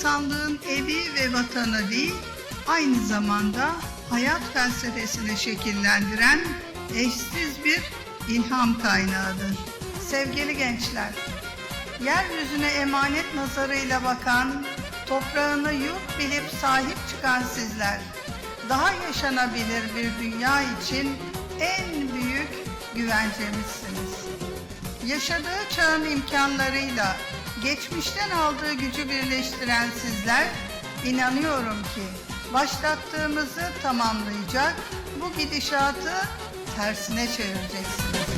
insanlığın evi ve vatanı değil, aynı zamanda hayat felsefesini şekillendiren eşsiz bir ilham kaynağıdır. Sevgili gençler, yeryüzüne emanet nazarıyla bakan, toprağını yurt bilip sahip çıkan sizler, daha yaşanabilir bir dünya için en büyük güvencemizsiniz. Yaşadığı çağın imkanlarıyla geçmişten aldığı gücü birleştiren sizler, inanıyorum ki başlattığımızı tamamlayacak, bu gidişatı tersine çevireceksiniz.